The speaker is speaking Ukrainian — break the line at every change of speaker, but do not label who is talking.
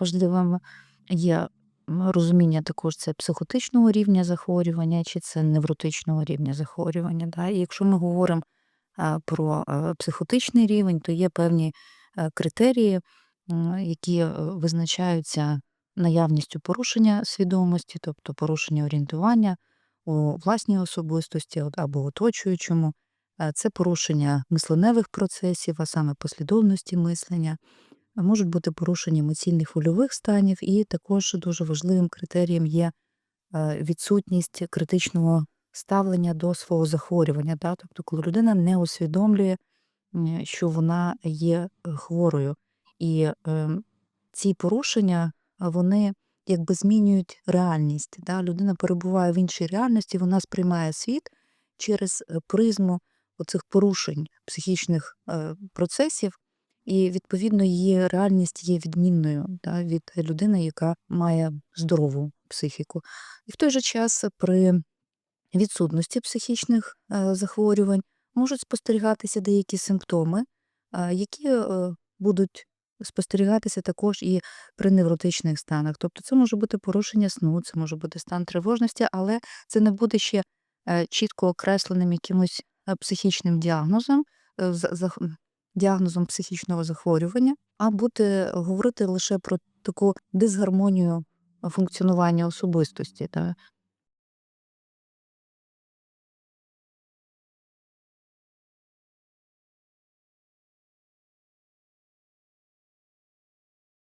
важливим є розуміння також це психотичного рівня захворювання чи це невротичного рівня захворювання. Да? І якщо ми говоримо про е, психотичний рівень, то є певні е, критерії, які е, визначаються наявністю порушення свідомості, тобто порушення орієнтування у власній особистості або оточуючому. Це порушення мисленевих процесів, а саме послідовності мислення. Можуть бути порушення емоційних хвильових станів, і також дуже важливим критерієм є е, відсутність критичного ставлення до свого захворювання. Да? Тобто, коли людина не усвідомлює, що вона є е, хворою. І ем, ці порушення вони якби змінюють реальність. Да? Людина перебуває в іншій реальності, вона сприймає світ через е, призму оцих порушень психічних процесів, і відповідно її реальність є відмінною да, від людини, яка має здорову психіку. І в той же час при відсутності психічних е, захворювань можуть спостерігатися деякі симптоми, е, які е, будуть спостерігатися також і при невротичних станах. Тобто це може бути порушення сну, це може бути стан тривожності, але це не буде ще чітко окресленим якимось психічним діагнозом, діагнозом психічного захворювання, а бути говорити лише про таку дисгармонію функціонування особистості. Та?